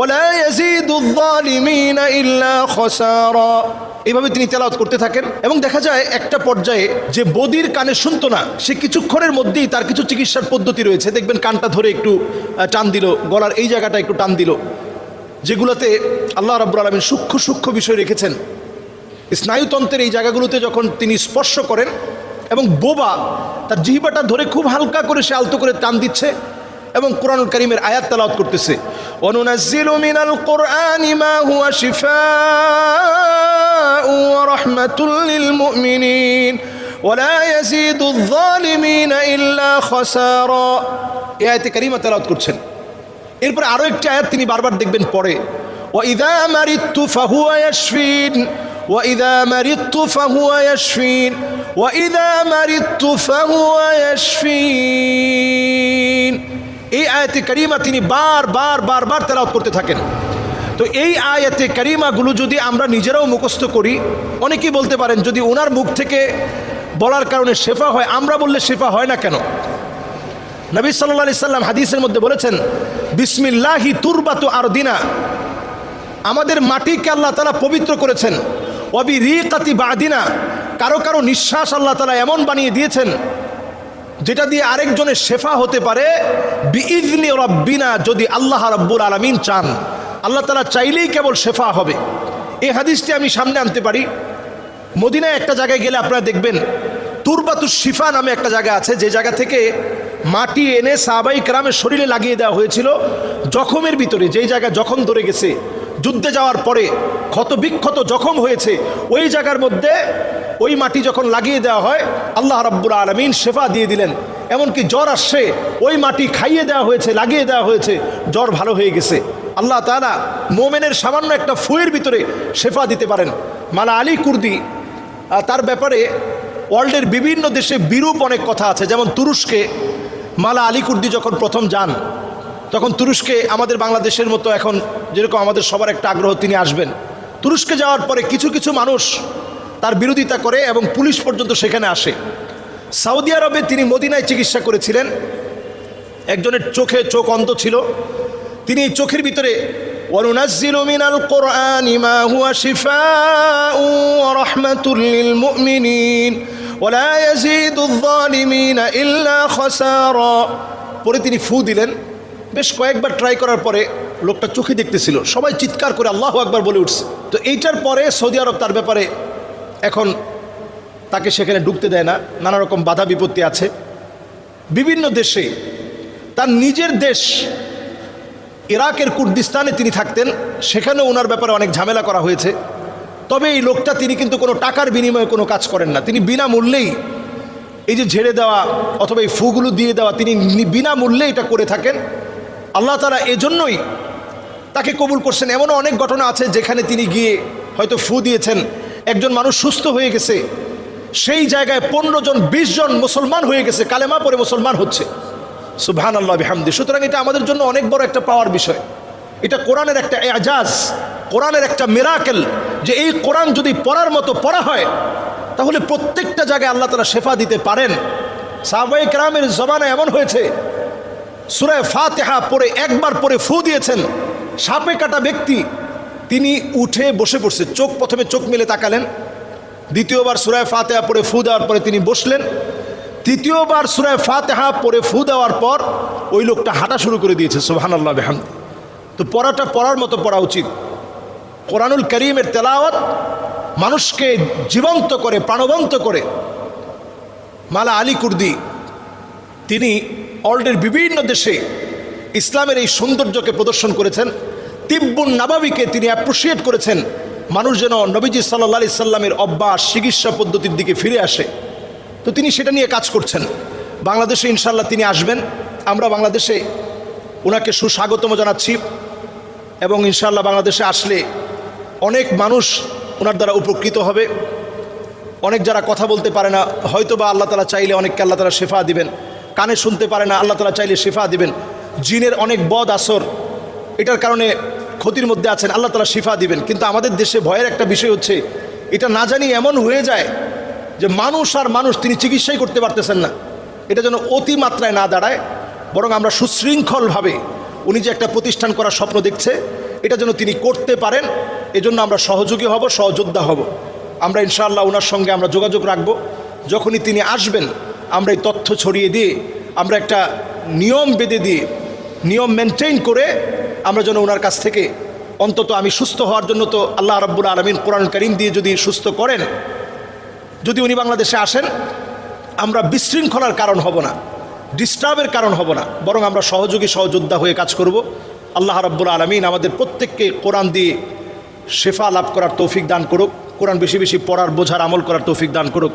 OLA ইয়াজিদুল জালিমিনা ইল্লা খসারা। এভাবে তিনি তেলাওত করতে থাকেন এবং দেখা যায় একটা পর্যায়ে যে বদির কানে শুনতো না, সে কিছুক্ষণের মধ্যেই তার কিছু চিকিৎসার পদ্ধতি রয়েছে। দেখবেন কানটা ধরে একটু টান দিল, গলার এই জায়গাটা একটু টান দিল, যেগুলোতে আল্লাহ রাব্বুল আলমিন সূক্ষ্ম সূক্ষ্ম বিষয় রেখেছেন। স্নায়ুতন্ত্রের এই জায়গাগুলোতে যখন তিনি স্পর্শ করেন এবং বোবা তার জিহিবাটা ধরে খুব হালকা করে সে আলতো করে টান দিচ্ছে এবং কোরআনুল করিমের আয়াত তালাওয়াত করতেছে অনুনাজ্জিলু মিনাল কোরআনি মা হুয়া শিফাউ ওয়া রাহমাতুল লিল মুমিনিন ولا يزيد الظالمين إلا خسارا এই আয়াতে কারিমা তেলাওয়াত করছেন এরপরে আরো একটি আয়াত তিনি বারবার দেখবেন পরে وإذا مرضت فهو يشفين وإذا مرضت فهو يشفين وإذا مرضت فهو يشفين এই আয়াতে কারিমা তিনি বার বার বারবার তেলাওয়াত করতে থাকেন। তো এই আয়াতে কারিমাগুলো যদি আমরা নিজেরাও মুখস্থ করি, অনেকেই বলতে পারেন যদি ওনার মুখ থেকে বলার কারণে শেফা হয়, আমরা বললে শেফা হয় না কেন? নবী সাল্লা সাল্লাম হাদিসের মধ্যে বলেছেন, বিসমিল্লাহি তুরবাতু আর দিনা আমাদের মাটিকে আল্লাহ তালা পবিত্র করেছেন। অবি রিকাতি বাদিনা। কারও কারও নিঃশ্বাস আল্লাহ তালা এমন বানিয়ে দিয়েছেন যেটা দিয়ে আরেকজনের শেফা হতে পারে বিইজনি রব্বিনা যদি আল্লাহ রব্বুল আলমিন চান। আল্লাহ তালা চাইলেই কেবল শেফা হবে। এই হাদিসটি আমি সামনে আনতে পারি। মদিনায় একটা জায়গায় গেলে আপনারা দেখবেন, তুরবাতু শিফা নামে একটা জায়গা আছে, যে জায়গা থেকে মাটি এনে সাহাবাই গ্রামের শরীরে লাগিয়ে দেওয়া হয়েছিল। জখমের ভিতরে, যেই জায়গা জখম ধরে গেছে, যুদ্ধে যাওয়ার পরে ক্ষত বিক্ষত জখম হয়েছে, ওই জায়গার মধ্যে ওই মাটি যখন লাগিয়ে দেওয়া হয়, আল্লাহ রাব্বুল আলমিন শেফা দিয়ে দিলেন। এমনকি জ্বর আসছে, ওই মাটি খাইয়ে দেওয়া হয়েছে, লাগিয়ে দেওয়া হয়েছে, জ্বর ভালো হয়ে গেছে। আল্লাহ তালা মোমেনের সামান্য একটা ফুয়ের ভিতরে শেফা দিতে পারেন। মালা আলী কুর্দি তার ব্যাপারে ওয়ার্ল্ডের বিভিন্ন দেশে বিরূপ অনেক কথা আছে। যেমন তুরস্কে, মালা আলী কুর্দি যখন প্রথম যান, তখন তুরস্কে আমাদের বাংলাদেশের মতো এখন যেরকম আমাদের সবার একটা আগ্রহ তিনি আসবেন। তুরস্কে যাওয়ার পরে কিছু কিছু মানুষ তার বিরোধিতা করে এবং পুলিশ পর্যন্ত সেখানে আসে সৌদি আরবে তিনি মদিনায় চিকিৎসা করেছিলেন একজনের চোখে চোখ অন্ধ ছিল তিনি এই চোখের ভিতরে وننزل من القرآن ما هو شفاء ورحمة للمؤمنين ولا يزيد الظالمين إلا خسارا পরে তিনি ফু দিলেন বেশ কয়েকবার ট্রাই করার পরে লোকটা চোখে দেখতেছিল সবাই চিৎকার করে আল্লাহ আকবার বলে উঠছে তো এইটার পরে সৌদি আরব তার ব্যাপারে এখন তাকে সেখানে ঢুকতে দেয় না, নানা রকম বাধা বিপত্তি আছে। বিভিন্ন দেশে তার নিজের দেশ ইরাকের কুর্দিস্তানে তিনি থাকতেন সেখানে ওনার ব্যাপারে অনেক ঝামেলা করা হয়েছে। তবে এই লোকটা তিনি কিন্তু কোনো টাকার বিনিময়ে কোনো কাজ করেন না। তিনি বিনামূল্যেই এই যে ঝেড়ে দেওয়া অথবা এই ফুগুলো দিয়ে দেওয়া, তিনি বিনামূল্যে এটা করে থাকেন। আল্লাহ তারা এজন্যই তাকে কবুল করছেন। এমনও অনেক ঘটনা আছে যেখানে তিনি গিয়ে হয়তো ফু দিয়েছেন। একজন মানুষ সুস্থ হয়ে গেছে, সেই জায়গায় পনেরো জন, বিশ জন মুসলমান হয়ে গেছে, কালেমা পরে মুসলমান হচ্ছে। সুবহান আল্লাহ বিহামদি। সুতরাং এটা আমাদের জন্য অনেক বড় একটা পাওয়ার বিষয়। এটা কোরআনের একটা এজাজ, কোরআনের একটা মেরাকেল, যে এই কোরআন যদি পড়ার মতো পড়া হয়, তাহলে প্রত্যেকটা জায়গায় আল্লাহ তালা শেফা দিতে পারেন। সাহবাই কেরামের জমানা এমন হয়েছে সুরায় ফাতেহা পরে একবার পরে ফু দিয়েছেন, সাপে কাটা ব্যক্তি তিনি উঠে বসে পড়ছে। চোখ প্রথমে চোখ মেলে তাকালেন। দ্বিতীয়বার সুরায় ফাতেহা পরে ফু দেওয়ার পরে তিনি বসলেন। তৃতীয়বার সুরায় ফাতেহা পরে ফু দেওয়ার পর ওই লোকটা হাঁটা শুরু করে দিয়েছে সোহান আল্লাহ বেহামদি। তো পড়াটা পড়ার মতো পড়া উচিত। কোরআনুল করিমের তেলাওয়াত মানুষকে জীবন্ত করে, প্রাণবন্ত করে। মালা আলী কুর্দি, তিনি ওয়ার্ল্ডের বিভিন্ন দেশে ইসলামের এই সৌন্দর্যকে প্রদর্শন করেছেন। তিব্বুন নাবাবিকে তিনি অ্যাপ্রিসিয়েট করেছেন। মানুষ যেন নবীজি সাল্লা সাল্লামের অভ্যাস, চিকিৎসা পদ্ধতির দিকে ফিরে আসে। তো তিনি সেটা নিয়ে কাজ করছেন। বাংলাদেশে ইনশাল্লাহ তিনি আসবেন। আমরা বাংলাদেশে ওনাকে সুস্বাগতম জানাচ্ছি এবং ইনশাল্লাহ বাংলাদেশে আসলে অনেক মানুষ ওনার দ্বারা উপকৃত হবে। অনেক যারা কথা বলতে পারে না হয়তো বা আল্লাহ তালা চাইলে অনেককে আল্লাহ তালা শেফা দিবেন। কানে শুনতে পারে না, আল্লাহ তালা চাইলে শিফা দিবেন। জিনের অনেক বদ আসর, এটার কারণে ক্ষতির মধ্যে আছেন, আল্লাহ তালা শিফা দিবেন। কিন্তু আমাদের দেশে ভয়ের একটা বিষয় হচ্ছে, এটা না জানি এমন হয়ে যায় যে মানুষ আর মানুষ তিনি চিকিৎসাই করতে পারতেছেন না। এটা যেন অতিমাত্রায় না দাঁড়ায়, বরং আমরা সুশৃঙ্খলভাবে উনি যে একটা প্রতিষ্ঠান করার স্বপ্ন দেখছে, এটা যেন তিনি করতে পারেন, এজন্য আমরা সহযোগী হব, সহযোদ্ধা হব। আমরা ইনশাআল্লাহ ওনার সঙ্গে আমরা যোগাযোগ রাখব। যখনই তিনি আসবেন, আমরা এই তথ্য ছড়িয়ে দিয়ে, আমরা একটা নিয়ম বেঁধে দিয়ে, নিয়ম মেনটেন করে আমরা যেন ওনার কাছ থেকে অন্তত আমি সুস্থ হওয়ার জন্য তো আল্লাহ রব্বুল আলমিন কোরআন করিম দিয়ে যদি সুস্থ করেন, যদি উনি বাংলাদেশে আসেন, আমরা বিশৃঙ্খলার কারণ হব না ডিস্টার্বের কারণ হব না, বরং আমরা সহযোগী সহযোদ্ধা হয়ে কাজ করব। আল্লাহ রাব্বুল আলমিন আমাদের প্রত্যেককে কোরআন দিয়ে শেফা লাভ করার তৌফিক দান করুক, কোরআন বেশি বেশি পড়ার, বোঝার, আমল করার তৌফিক দান করুক।